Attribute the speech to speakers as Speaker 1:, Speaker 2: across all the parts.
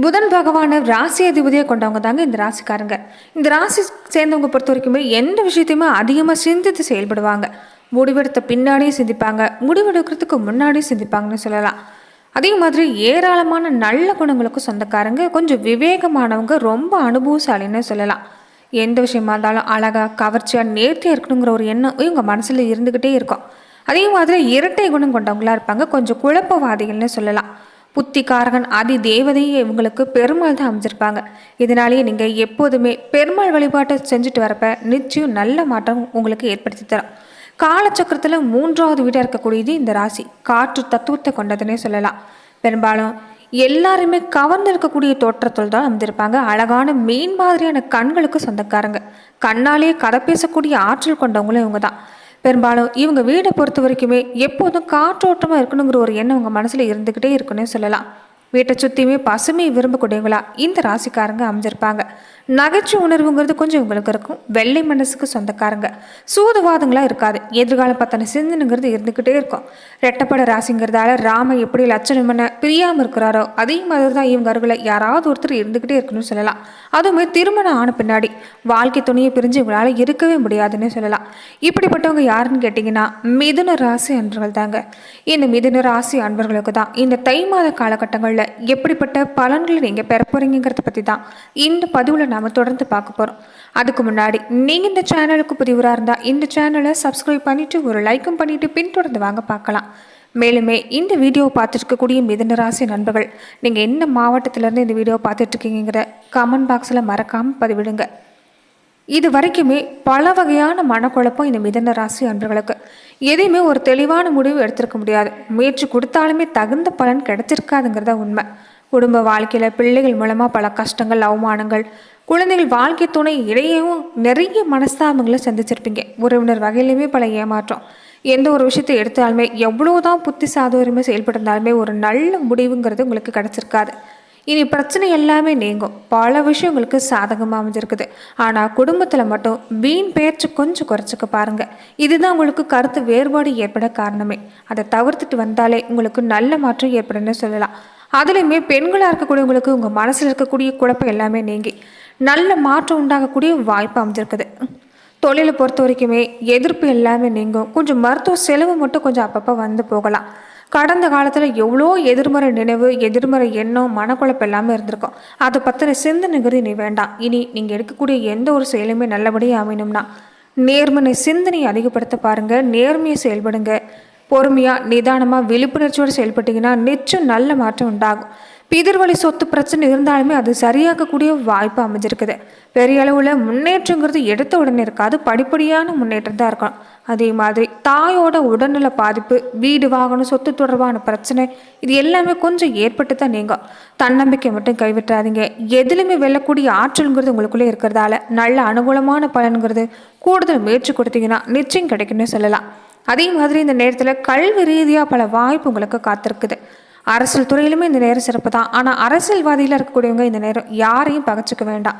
Speaker 1: புதன் பகவானை ராசி அதிபதியாக கொண்டவங்க தாங்க இந்த ராசிக்காரங்க. இந்த ராசி சேர்ந்தவங்க பொறுத்த வரைக்குமே எந்த விஷயத்தையுமே அதிகமாக சிந்தித்து செயல்படுவாங்க. முடிவெடுத்த பின்னாடியும் சிந்திப்பாங்க. முடிவெடுக்கிறதுக்கு முன்னாடியும் சிந்திப்பாங்கன்னு சொல்லலாம். அதே மாதிரி ஏராளமான நல்ல குணங்களுக்கும் சொந்தக்காரங்க கொஞ்சம் விவேகமானவங்க ரொம்ப அனுபவசாலின்னு சொல்லலாம். எந்த விஷயமா இருந்தாலும் அழகாக கவர்ச்சியாக நேர்த்தியாக இருக்கணுங்கிற ஒரு எண்ணம் இவங்க மனசில் இருந்துக்கிட்டே இருக்கும். அதே மாதிரி இரட்டை குணம் கொண்டவங்களாக இருப்பாங்க. கொஞ்சம் குழப்பவாதிகள்னு சொல்லலாம். புத்திகாரகன் அதி தேவதையை இவங்களுக்கு பெருமாள் தான் அமைஞ்சிருப்பாங்க. இதனாலேயே நீங்கள் எப்போதுமே பெருமாள் வழிபாட்டை செஞ்சுட்டு வரப்ப நிச்சயம் நல்ல மாற்றம் உங்களுக்கு ஏற்படுத்தி தரும். காலச்சக்கரத்தில் மூன்றாவது வீடாக இருக்கக்கூடியது இந்த ராசி. காற்று தத்துவத்தை கொண்டதுன்னே சொல்லலாம். பெரும்பாலும் எல்லாருமே கவர்ந்து இருக்கக்கூடிய தோற்றத்தில் தான் அமைந்திருப்பாங்க. அழகான மீன் மாதிரியான கண்களுக்கு சொந்தக்காரங்க. கண்ணாலேயே கதை பேசக்கூடிய ஆற்றல் கொண்டவங்களும் இவங்க தான். பெரும்பாலும் இவங்க வீடை பொறுத்த வரைக்குமே எப்போதும் காற்றோட்டமாக இருக்கணுங்கிற ஒரு எண்ணம் உங்கள் மனசில் இருந்துக்கிட்டே இருக்குன்னு சொல்லலாம். வீட்டை சுற்றியுமே பசுமையை விரும்பக்கூடியவங்களா இந்த ராசிக்காரங்க அமைஞ்சிருப்பாங்க நகைச்சு உணர்வுங்கிறது கொஞ்சம் இவங்களுக்கு இருக்கும். வெள்ளை மனசுக்கு சொந்தக்காரங்க. சூதுவாதங்களாக இருக்காது. எதிர்காலம் பற்றின சிந்தனைங்கிறது இருந்துக்கிட்டே இருக்கும். ரெட்டப்பட ராசிங்கிறதால ராம எப்படி லட்சணம் பிரியாமல் இருக்கிறாரோ அதே மாதிரி தான் இவங்க அருகில் யாராவது ஒருத்தர் இருந்துக்கிட்டே இருக்கணும்னு சொல்லலாம். அதுவுமே திருமணம் ஆன பின்னாடி வாழ்க்கை துணியை பிரிஞ்சு இவங்களால் இருக்கவே முடியாதுன்னு சொல்லலாம். இப்படிப்பட்டவங்க யாருன்னு கேட்டிங்கன்னா மிதுன ராசி அன்பர்கள் தாங்க இந்த மிதுன ராசி அன்பர்களுக்கு தான் இந்த தை மாத காலகட்டங்களில் எப்படிப்பட்ட பலன்களை நீங்கள் பெற போகிறீங்கிறத பற்றி தான் இந்த பதிவில் நாம் தொடர்ந்து பார்க்க போகிறோம் அதுக்கு முன்னாடி நீங்கள் இந்த சேனலுக்கு புதிவராக இருந்தால் இந்த சேனலை சப்ஸ்கிரைப் பண்ணிவிட்டு ஒரு லைக்கும் பண்ணிவிட்டு பின்தொடர்ந்து வாங்க பார்க்கலாம். மேலுமே இந்த வீடியோ பார்த்துருக்கக்கூடிய மிதன ராசி நண்பர்கள் நீங்கள் என்ன மாவட்டத்திலேருந்து இந்த வீடியோ பார்த்துட்ருக்கீங்கிற கமெண்ட் பாக்ஸில் மறக்காமல் பதிவிடுங்க. இது வரைக்குமே பல வகையான மனக்குழப்பம் இந்த மிதன ராசி அன்பர்களுக்கு. எதையுமே ஒரு தெளிவான முடிவு எடுத்திருக்க முடியாது. முயற்சி கொடுத்தாலுமே தகுந்த பலன் கிடைச்சிருக்காதுங்கிறத உண்மை. குடும்ப வாழ்க்கையில் பிள்ளைகள் மூலமாக பல கஷ்டங்கள் அவமானங்கள் குழந்தைகள் வாழ்க்கை துணை இடையேவும் நிறைய மனஸ்தாபங்களை சந்திச்சிருப்பீங்க. உறவினர் வகையிலுமே பல ஏமாற்றம். எந்த ஒரு விஷயத்தை எடுத்தாலுமே எவ்வளோதான் புத்தி சாதுரியமாக செயல்பட்டிருந்தாலுமே ஒரு நல்ல முடிவுங்கிறது உங்களுக்கு கிடச்சிருக்காது. இனி பிரச்சனை எல்லாமே நீங்கும். பல விஷயம் உங்களுக்கு சாதகமாக அமைஞ்சிருக்குது. ஆனால் குடும்பத்தில் மட்டும் வீண் பேச்சு கொஞ்சம் குறைச்சிக்க பாருங்கள் இதுதான் உங்களுக்கு கருத்து வேறுபாடு ஏற்பட காரணமே. அதை தவிர்த்துட்டு வந்தாலே உங்களுக்கு நல்ல மாற்றம் ஏற்படும்னு சொல்லலாம். அதுலேயுமே பெண்களாக இருக்கக்கூடியவங்களுக்கு உங்கள் மனசில் இருக்கக்கூடிய குழப்பம் எல்லாமே நீங்கி நல்ல மாற்றம் உண்டாகக்கூடிய வாய்ப்பு அமைஞ்சிருக்குது. தொழிலை பொறுத்த வரைக்குமே எதிர்ப்பு எல்லாமே நீங்கும். கொஞ்சம் மருத்துவ செலவு மட்டும் கொஞ்சம் அப்பப்போ வந்து போகலாம். கடந்த காலத்தில் எவ்வளோ எதிர்மறை நினைவு எதிர்மறை எண்ணம் மனக்குழப்பம் எல்லாமே இருந்திருக்கும். அதை பற்றின சிந்தனைங்கிறது இனி வேண்டாம். இனி நீங்கள் எடுக்கக்கூடிய எந்த ஒரு செயலுமே நல்லபடியாக அமையணும்னா நேர்மனை சிந்தனையை அதிகப்படுத்த பாருங்கள் நேர்மையை செயல்படுங்க. பொறுமையாக நிதானமாக விழிப்புணர்ச்சியோடு செயல்பட்டீங்கன்னா நிச்சயம் நல்ல மாற்றம் உண்டாகும். பிதிர்வழி சொத்து பிரச்சனை இருந்தாலுமே அது சரியாக்கக்கூடிய வாய்ப்பு அமைஞ்சிருக்குது. பெரிய அளவில் முன்னேற்றங்கிறது எடுத்த உடனே இருக்காது. படிப்படியான முன்னேற்றம் தான் இருக்கணும். அதே மாதிரி தாயோட உடல்நல பாதிப்பு வீடு வாகனம் சொத்து தொடர்பான பிரச்சனை இது எல்லாமே கொஞ்சம் ஏற்பட்டு தான் நீங்கள் தன்னம்பிக்கை மட்டும் கைவிட்டுறாதீங்க. எதுலையுமே வெல்லக்கூடிய ஆற்றல்ங்கிறது உங்களுக்குள்ளே இருக்கிறதால நல்ல அனுகூலமான பலன்கிறது கூடுதல் முயற்சி கொடுத்தீங்கன்னா நிச்சயம் கிடைக்கும்னு சொல்லலாம். அதே மாதிரி இந்த நேரத்தில் கல்வி ரீதியாக பல வாய்ப்பு உங்களுக்கு காத்திருக்குது. அரசியல் துறையிலுமே இந்த நேரம் சிறப்பு தான் ஆனால் அரசியல்வாதியில் இருக்கக்கூடியவங்க இந்த நேரம் யாரையும் பகச்சிக்க வேண்டாம்.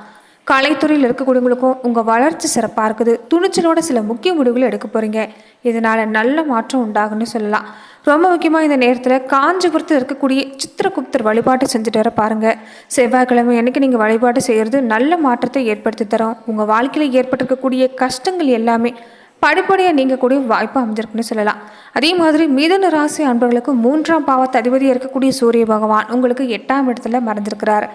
Speaker 1: கலைத்துறையில் இருக்கக்கூடியவங்களுக்கும் உங்கள் வளர்ச்சி சிறப்பாக இருக்குது. துணிச்சலோட சில முக்கிய முடிவுகளை எடுக்க போகிறீங்க இதனால் நல்ல மாற்றம் உண்டாகுன்னு சொல்லலாம். ரொம்ப முக்கியமாக இந்த நேரத்தில் காஞ்சிபுரத்தில் இருக்கக்கூடிய சித்திரகுப்தர் வழிபாட்டை செஞ்சுட்டு வர பாருங்கள் செவ்வாய்க்கிழமை அன்னைக்கு நீங்கள் வழிபாடு செய்கிறது நல்ல மாற்றத்தை ஏற்படுத்தி தரும். உங்கள் வாழ்க்கையில் ஏற்பட்டிருக்கக்கூடிய கஷ்டங்கள் எல்லாமே படிப்படியாக நீங்கக்கூடிய வாய்ப்பு அமைஞ்சிருக்குன்னு சொல்லலாம். அதே மாதிரி மிதன ராசி அன்பர்களுக்கு மூன்றாம் பாவத்தை அதிபதியாக இருக்கக்கூடிய சூரிய பகவான் உங்களுக்கு எட்டாம் இடத்துல மறைஞ்சிருக்கிறார்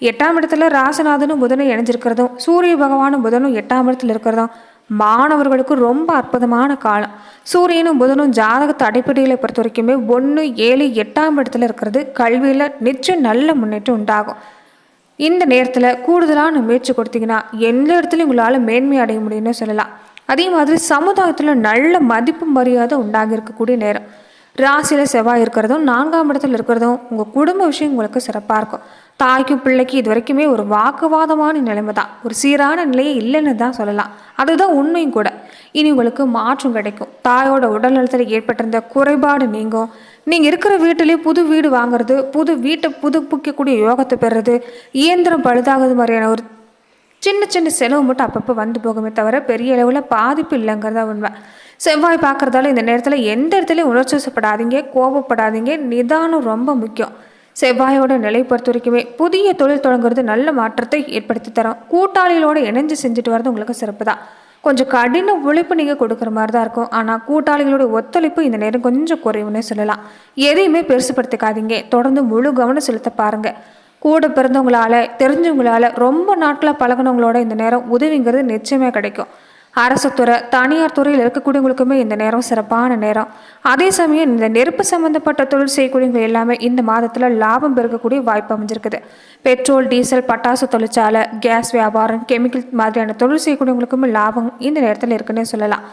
Speaker 1: எட்டாம் இடத்துல ராசநாதனும் புதனும் இணைஞ்சிருக்கிறதும் சூரிய பகவானும் புதனும் எட்டாம் இடத்துல இருக்கிறதும் மாணவர்களுக்கு ரொம்ப அற்புதமான காலம். சூரியனும் புதனும் ஜாதகத்தை அடிப்படையில் பொறுத்த வரைக்குமே ஒன்று ஏழு எட்டாம் இடத்துல இருக்கிறது கல்வியில் நிச்சயம் நல்ல முன்னேற்றம் உண்டாகும். இந்த நேரத்தில் கூடுதலான முயற்சி கொடுத்தீங்கன்னா எந்த இடத்துலையும் உங்களால் மேன்மை அடைய முடியும்னு சொல்லலாம். அதே மாதிரி சமுதாயத்தில் நல்ல மதிப்பு மரியாதை உண்டாகி இருக்கக்கூடிய நேரம். ராசியில் செவ்வாய் இருக்கிறதும் நான்காம் இடத்துல இருக்கிறதும் உங்கள் குடும்ப விஷயம் உங்களுக்கு சிறப்பாக இருக்கும். தாய்க்கும் பிள்ளைக்கு இது வரைக்குமே ஒரு வாக்குவாதமான நிலைமை தான். ஒரு சீரான நிலையே இல்லைன்னு தான் சொல்லலாம். அதுதான் உண்மையும் கூட. இனி உங்களுக்கு மாற்றம் கிடைக்கும். தாயோட உடல்நலத்தில் ஏற்பட்டிருந்த குறைபாடு நீங்கும். நீங்கள் இருக்கிற வீட்டிலேயே புது வீடு வாங்குறது புது வீட்டை புதுப்பிக்கக்கூடிய யோகத்தை பெறுறது இயந்திரம் பழுதாகிறது மாதிரியான ஒரு சின்ன சின்ன செலவு மட்டும் அப்பப்போ வந்து போகுமே தவிர பெரிய அளவில் பாதிப்பு இல்லைங்கிறதா உண்மை. செவ்வாய் பார்க்குறதால இந்த நேரத்தில் எந்த இடத்துலையும் உணர்ச்சிப்படாதீங்க கோபப்படாதீங்க. நிதானம் ரொம்ப முக்கியம். செவ்வாயோட நிலை பொறுத்த வரைக்குமே புதிய தொழில் தொடங்குறது நல்ல மாற்றத்தை ஏற்படுத்தி தரும். கூட்டாளிகளோட இணைஞ்சு செஞ்சுட்டு வரது உங்களுக்கு சிறப்பு தான் கொஞ்சம் கடின உழைப்பு நீங்கள் கொடுக்குற மாதிரி தான் இருக்கும். ஆனால் கூட்டாளிகளோட ஒத்துழைப்பு இந்த நேரம் கொஞ்சம் குறைவுன்னே சொல்லலாம். எதையுமே பெருசுப்படுத்திக்காதீங்க. தொடர்ந்து முழு கவனம் செலுத்த பாருங்கள் கூட பிறந்தவங்களால தெரிஞ்சவங்களால ரொம்ப நாட்களாக பழகுனவங்களோட இந்த நேரம் உதவிங்கிறது நிச்சயமே கிடைக்கும். அரசு துறை தனியார் துறையில் இருக்கக்கூடியவங்களுக்குமே இந்த நேரம் சிறப்பான நேரம். அதே சமயம் இந்த நெருப்பு சம்பந்தப்பட்ட தொழில் செய்யக்கூடியவங்க எல்லாமே இந்த மாதத்தில் லாபம் பெருக்கக்கூடிய வாய்ப்பு அமைஞ்சிருக்குது. பெட்ரோல் டீசல் பட்டாசு தொழிற்சாலை கேஸ் வியாபாரம் கெமிக்கல் மாதிரியான தொழில் செய்யக்கூடியவங்களுக்குமே லாபம் இந்த நேரத்தில் இருக்குன்னே சொல்லலாம்.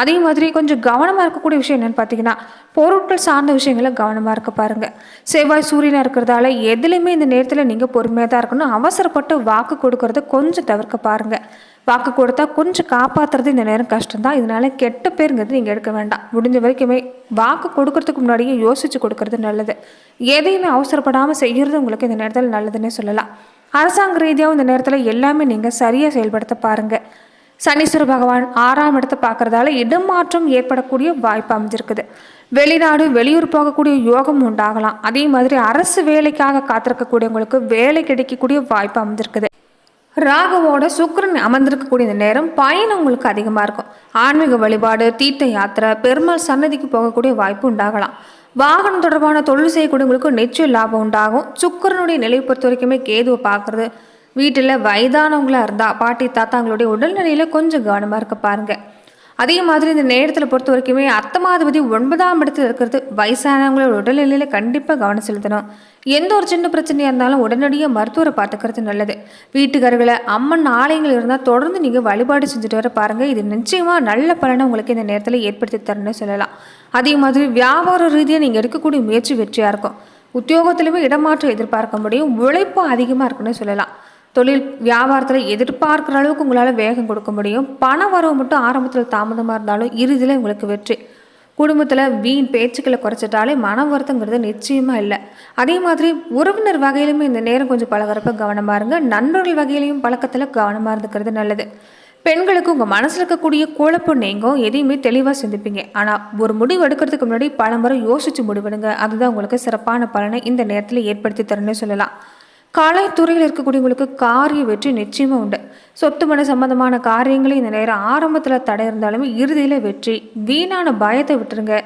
Speaker 1: அதே மாதிரி கொஞ்சம் கவனமாக இருக்கக்கூடிய விஷயம் என்னென்னு பார்த்தீங்கன்னா பொருட்கள் சார்ந்த விஷயங்களை கவனமாக இருக்க பாருங்கள் செவ்வாய் சூரியனாக இருக்கிறதால எதுலேயுமே இந்த நேரத்தில் நீங்கள் பொறுமையாக தான் இருக்கணும். அவசரப்பட்டு வாக்கு கொடுக்கறத கொஞ்சம் தவிர்க்க பாருங்கள் வாக்கு கொடுத்தா கொஞ்சம் காப்பாற்றுறது இந்த நேரம் கஷ்டம்தான். இதனால கெட்ட பேருங்கிறது நீங்கள் எடுக்க வேண்டாம். முடிஞ்ச வரைக்குமே வாக்கு கொடுக்கறதுக்கு முன்னாடியே யோசித்து கொடுக்கறது நல்லது. எதையுமே அவசரப்படாமல் செய்கிறது உங்களுக்கு இந்த நேரத்தில் நல்லதுன்னே சொல்லலாம். அரசாங்க ரீதியாகவும் இந்த நேரத்தில் எல்லாமே நீங்கள் சரியாக செயல்படுத்த பாருங்கள் சனீஸ்வர பகவான் ஆறாம் இடத்தை பார்க்கறதால இடமாற்றம் ஏற்படக்கூடிய வாய்ப்பு அமைஞ்சிருக்குது. வெளிநாடு வெளியூர் போகக்கூடிய யோகம் உண்டாகலாம். அதே மாதிரி அரசு வேலைக்காக காத்திருக்கக்கூடியவங்களுக்கு வேலை கிடைக்கக்கூடிய வாய்ப்பு அமைஞ்சிருக்குது. ராகுவோட சுக்கிரன் அமர்ந்திருக்கக்கூடிய இந்த நேரம் பயணம் உங்களுக்கு அதிகமாக இருக்கும். ஆன்மீக வழிபாடு தீர்த்த யாத்திரை பெருமாள் சன்னதிக்கு போகக்கூடிய வாய்ப்பு உண்டாகலாம். வாகனம் தொடர்பான தொழில் செய்யக்கூடியவங்களுக்கு நிச்சயம் லாபம் உண்டாகும். சுக்கிரனுடைய நிலையை பொறுத்த வரைக்குமே கேதுவை பார்க்குறது வீட்டில் வயதானவங்களா இருந்தால் பாட்டி தாத்தாங்களுடைய உடல்நிலையில் கொஞ்சம் கவனமாக இருக்க பாருங்கள் அதே மாதிரி இந்த நேரத்தில் பொறுத்த வரைக்குமே அத்தமாதிபதி ஒன்பதாம் இடத்தில் இருக்கிறது வயசானவங்களோட உடல்நிலையில் கண்டிப்பாக கவனம் செலுத்தணும். எந்த ஒரு சின்ன பிரச்சனையாக இருந்தாலும் உடனடியாக மருத்துவரை பார்த்துக்கிறது நல்லது. வீட்டுக்காரர்களை அம்மன் ஆலயங்கள் இருந்தால் தொடர்ந்து நீங்கள் வழிபாடு செஞ்சுட்டு வர பாருங்கள் இது நிச்சயமாக நல்ல பலனை உங்களுக்கு இந்த நேரத்தில் ஏற்படுத்தி தரணும்னு சொல்லலாம். அதே மாதிரி வியாபார ரீதியாக நீங்கள் எடுக்கக்கூடிய முயற்சி வெற்றியாக இருக்கும். உத்தியோகத்திலுமே இடமாற்றம் எதிர்பார்க்க முடியும். உழைப்பும் அதிகமாக இருக்குன்னு சொல்லலாம். தொழில் வியாபாரத்தில் எதிர்பார்க்குற அளவுக்கு உங்களால் வேகம் கொடுக்க முடியும். பண வரவு மட்டும் ஆரம்பத்தில் தாமதமாக இருந்தாலும் இறுதியில் உங்களுக்கு வெற்றி. குடும்பத்தில் வீண் பேச்சுக்களை குறைச்சிட்டாலே மன வருத்தங்கிறது நிச்சயமாக இல்லை. அதே மாதிரி உறவினர் வகையிலுமே இந்த நேரம் கொஞ்சம் பழகிறப்ப கவனமாக இருங்க. நண்பர்கள் வகையிலையும் பழக்கத்தில் கவனமாக இருந்துக்கிறது நல்லது. பெண்களுக்கு உங்கள் மனசில் இருக்கக்கூடிய குழப்பம் நீங்கும். எதையுமே தெளிவாக சிந்திப்பீங்க. ஆனால் ஒரு முடிவு எடுக்கிறதுக்கு முன்னாடி பல முறை யோசித்து முடிவெடுங்க. அதுதான் உங்களுக்கு சிறப்பான பலனை இந்த நேரத்தில் ஏற்படுத்தி தரணும்னு சொல்லலாம். கலைத்துறையில் இருக்கக்கூடியவங்களுக்கு காரிய வெற்றி நிச்சயமாக உண்டு. சொத்து மன சம்பந்தமான காரியங்களும் இந்த நேரம் ஆரம்பத்தில் தடை இருந்தாலுமே இறுதியில் வெற்றி. வீணான பயத்தை விட்டுருங்க.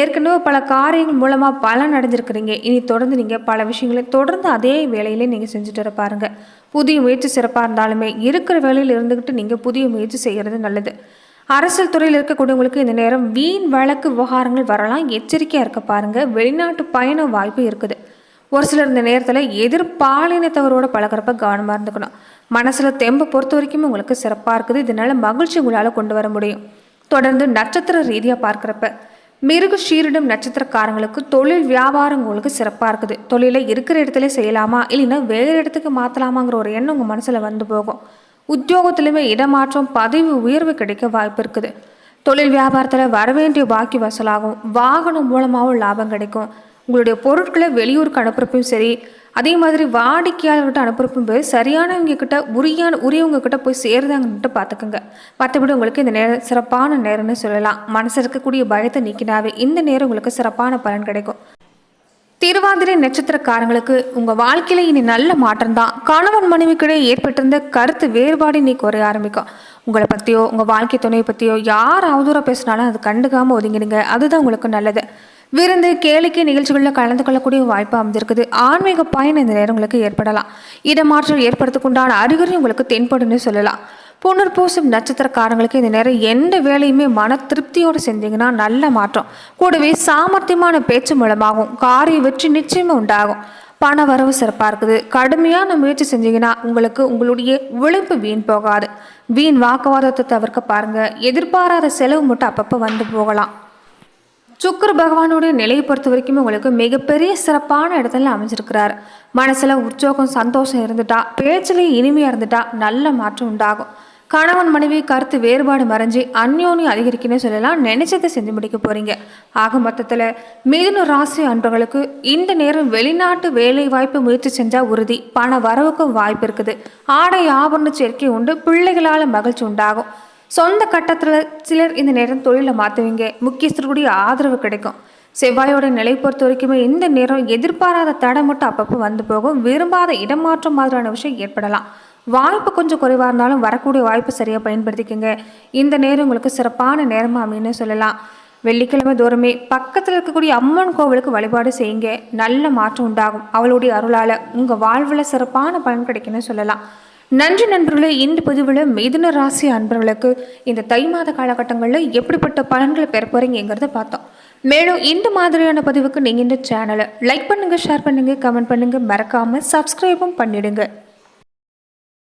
Speaker 1: ஏற்கனவே பல காரியங்கள் மூலமாக பலன் அடைஞ்சிருக்கிறீங்க. இனி தொடர்ந்து நீங்கள் பல விஷயங்களை தொடர்ந்து அதே வேலையிலே நீங்கள் செஞ்சுட்டு வர பாருங்க. புதிய முயற்சி சிறப்பாக இருந்தாலுமே இருக்கிற வேலையில் இருந்துக்கிட்டு நீங்கள் புதிய முயற்சி செய்கிறது நல்லது. அரசியல் துறையில் இருக்கக்கூடியவங்களுக்கு இந்த நேரம் வீண் வழக்கு விவகாரங்கள் வரலாம். எச்சரிக்கையாக இருக்க பாருங்கள் வெளிநாட்டு பயண வாய்ப்பு இருக்குது. ஒரு சிலர் இந்த நேரத்தில் எதிர்பாலினத்தவரோட பழகிறப்ப கவனமாக இருந்துக்கணும். மனசில் தெம்பை பொறுத்த வரைக்கும் உங்களுக்கு சிறப்பாக இருக்குது. இதனால் மகிழ்ச்சி உங்களால் கொண்டு வர முடியும். தொடர்ந்து நட்சத்திர ரீதியாக பார்க்குறப்ப மிருக ஷீரிடம் நட்சத்திரக்காரங்களுக்கு தொழில் வியாபாரம் உங்களுக்கு சிறப்பாக இருக்குது. தொழிலை இருக்கிற இடத்துல செய்யலாமா? இல்லைன்னா வேறு இடத்துக்கு மாற்றலாமாங்கிற ஒரு எண்ணம் உங்கள் மனசில் வந்து போகும். உத்தியோகத்திலுமே இடமாற்றம் பதவி உயர்வு கிடைக்க வாய்ப்பு இருக்குது. தொழில் வியாபாரத்தில் வரவேண்டிய பாக்கி வசூலாகும். வாகனம் மூலமாகவும் லாபம் கிடைக்கும். உங்களுடைய பொருட்களை வெளியூருக்கு அனுப்புறப்பையும் சரி அதே மாதிரி வாடிக்கையாளர்கிட்ட அனுப்புறப்பும் போய் சரியானவங்க கிட்ட உரியான உரியவங்க கிட்ட போய் சேருதாங்கன்ட்டு பார்த்துக்கோங்க. மற்றபடி உங்களுக்கு இந்த நேரம் சிறப்பான நேரம்னு சொல்லலாம். மனசு இருக்கக்கூடிய பயத்தை நீக்கினாவே இந்த நேரம் உங்களுக்கு சிறப்பான பலன் கிடைக்கும். திருவாதிரை நட்சத்திரக்காரங்களுக்கு உங்கள் வாழ்க்கையில் இனி நல்ல மாற்றம் தான். கணவன் மனைவிக்கிடையே ஏற்பட்டிருந்த கருத்து வேறுபாடு இன்னைக்கு குறைய ஆரம்பிக்கும். உங்களை பற்றியோ உங்கள் வாழ்க்கை துணையை பற்றியோ யார் அவதூறாக பேசினாலும் அது கண்டுக்காமல் ஒதுங்கிடுங்க. அதுதான் உங்களுக்கு நல்லது. விருந்து கேளிக்கை நிகழ்ச்சிகளில் கலந்து கொள்ளக்கூடிய வாய்ப்பு அமைஞ்சிருக்குது ஆன்மீக பயணம் இந்த நேரங்களுக்கு ஏற்படலாம். இடமாற்றம் ஏற்படுத்தக்குண்டான அறிகுறி உங்களுக்கு தென்படுன்னு சொல்லலாம். புனர்பூசம் நட்சத்திரக்காரங்களுக்கு இந்த நேரம் எந்த வேலையுமே மன திருப்தியோடு செஞ்சீங்கன்னா நல்ல மாற்றம். கூடவே சாமர்த்தியமான பேச்சு மூலமாகும் காரிய வெற்றி நிச்சயமாக உண்டாகும். பண வரவு சிறப்பாக இருக்குது. கடுமையான முயற்சி செஞ்சீங்கன்னா உங்களுக்கு உங்களுடைய உழைப்பு வீண் போகாது. வீண் வாக்குவாதத்தை தவிர்க்க பாருங்கள் எதிர்பாராத செலவு மட்டும் அப்பப்போ வந்து போகலாம். சுக்கர பகவானுடைய நிலையை பொறுத்த வரைக்கும் உங்களுக்கு மிகப்பெரிய சிறப்பான இடத்துல அமைஞ்சிருக்கிறார். மனசில் உற்சோகம் சந்தோஷம் இருந்துட்டா பேச்சிலே இனிமையாக இருந்துட்டா நல்ல மாற்றம் உண்டாகும். கணவன் மனைவி கருத்து வேறுபாடு மறைஞ்சு அந்யோன்யம் அதிகரிக்குன்னு சொல்லலாம். நினைச்சதை செஞ்சு முடிக்க போகிறீங்க ஆக மொத்தத்தில் மிதுன ராசி அன்பர்களுக்கு இந்த நேரம் வெளிநாட்டு வேலை வாய்ப்பு முயற்சி செஞ்சால் உறுதி. பண வரவுக்கும் வாய்ப்பு இருக்குது. ஆடை ஆபரண சேர்க்கை உண்டு. பிள்ளைகளால் மகிழ்ச்சி உண்டாகும். சொந்த கட்டத்தில் சிலர் இந்த நேரம் தொழிலை மாற்றுவீங்க முக்கியஸ்தருடைய ஆதரவு கிடைக்கும். செவ்வாயோட நிலை பொறுத்த வரைக்குமே இந்த நேரம் எதிர்பாராத தடை மட்டும் அப்பப்போ வந்து போகும். விரும்பாத இடமாற்றம் மாதிரியான விஷயம் ஏற்படலாம். வாய்ப்பு கொஞ்சம் குறைவாக இருந்தாலும் வரக்கூடிய வாய்ப்பு சரியாக பயன்படுத்திக்கோங்க. இந்த நேரம் உங்களுக்கு சிறப்பான நேரமாக அமைன்னு சொல்லலாம். வெள்ளிக்கிழமை தூரமே பக்கத்தில் இருக்கக்கூடிய அம்மன் கோவிலுக்கு வழிபாடு செய்யுங்க. நல்ல மாற்றம் உண்டாகும். அவளுடைய அருளால் உங்கள் வாழ்வில் சிறப்பான பலன் கிடைக்குன்னு சொல்லலாம். நன்றி நண்பர்களே இந்த பதிவில் மிதுன ராசி அன்பர்களுக்கு இந்த தை மாத காலகட்டங்களில் எப்படிப்பட்ட பலன்களை பெற போகிறீங்கிறத பார்த்தோம். மேலும் இந்த மாதிரியான பதிவுக்கு நீங்கள் இந்த சேனலை லைக் பண்ணுங்கள் ஷேர் பண்ணுங்கள் கமெண்ட் பண்ணுங்கள் மறக்காமல் சப்ஸ்கிரைபும் பண்ணிடுங்க.